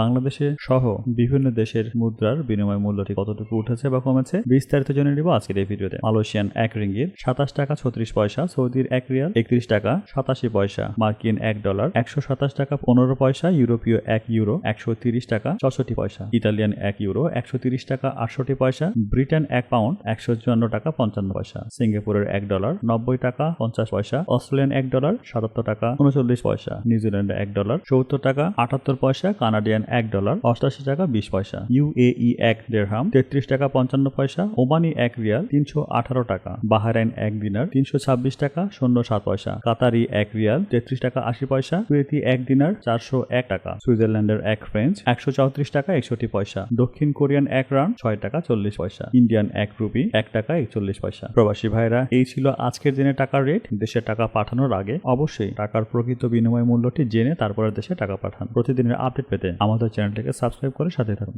বাংলাদেশে সহ বিভিন্ন দেশের মুদ্রার বিনিময় মূল্যটি কতটুকু উঠেছে বা কমেছে বিস্তারিত জেনে নিব আজকের এই ভিডিওতে। মালয়েশিয়ান এক রিঙ্গির সাতাশ টাকা ছত্রিশ পয়সা, সৌদির এক রিয়াল একত্রিশ টাকা সাতাশি পয়সা, মার্কিন এক ডলার একশো সাতাশ টাকা পনেরো পয়সা, ইউরোপীয় এক ইউরো একশো তিরিশ টাকা চৌষট্টি পয়সা, ইতালিয়ান এক ইউরো একশো তিরিশ টাকা আটষট্টি পয়সা, ব্রিটেন এক পাউন্ড একশো চুয়ান্ন টাকা পঞ্চান্ন পয়সা, সিঙ্গাপুরের এক ডলার নব্বই টাকা পঞ্চাশ পয়সা, অস্ট্রেলিয়ান এক ডলার সাতাত্তর টাকা উনচল্লিশ পয়সা, নিউজিল্যান্ডের এক ডলার সত্তর টাকা আটাত্তর পয়সা, কানাডিয়ান এক ডলার, অষ্টাশি টাকা বিশ পয়সা। ইউএই এক দেড়হাম, তেত্রিশ টাকা পঞ্চান্ন পয়সা, ওমানি এক রিয়াল, তিনশো আঠারো টাকা। বাহারাইন এক দিনার, তিনশো ছাব্বিশ টাকা, শূন্য সাত পয়সা। কাতারি এক রিয়াল, তেত্রিশ টাকা আশি পয়সা। কুয়েতি এক দিনার, চারশো এক টাকা। সুইজারল্যান্ডের এক ফ্রেঞ্চ, একশো চৌত্রিশ টাকা একষট্টি পয়সা। দক্ষিণ কোরিয়ান এক রান, ছয় টাকা চল্লিশ পয়সা। ইন্ডিয়ান এক রুপি, এক টাকা একচল্লিশ পয়সা। প্রবাসী ভাইরা, এই ছিল আজকের দিনে টাকার রেট। দেশে টাকা পাঠানোর আগে অবশ্যই টাকার প্রকৃত বিনিময় মূল্যটি জেনে তারপরে দেশে টাকা পাঠান। প্রতিদিনের আপডেট পেতে আমাদের চ্যানেলটিকে সাবস্ক্রাইব করে সাথে থাকুন।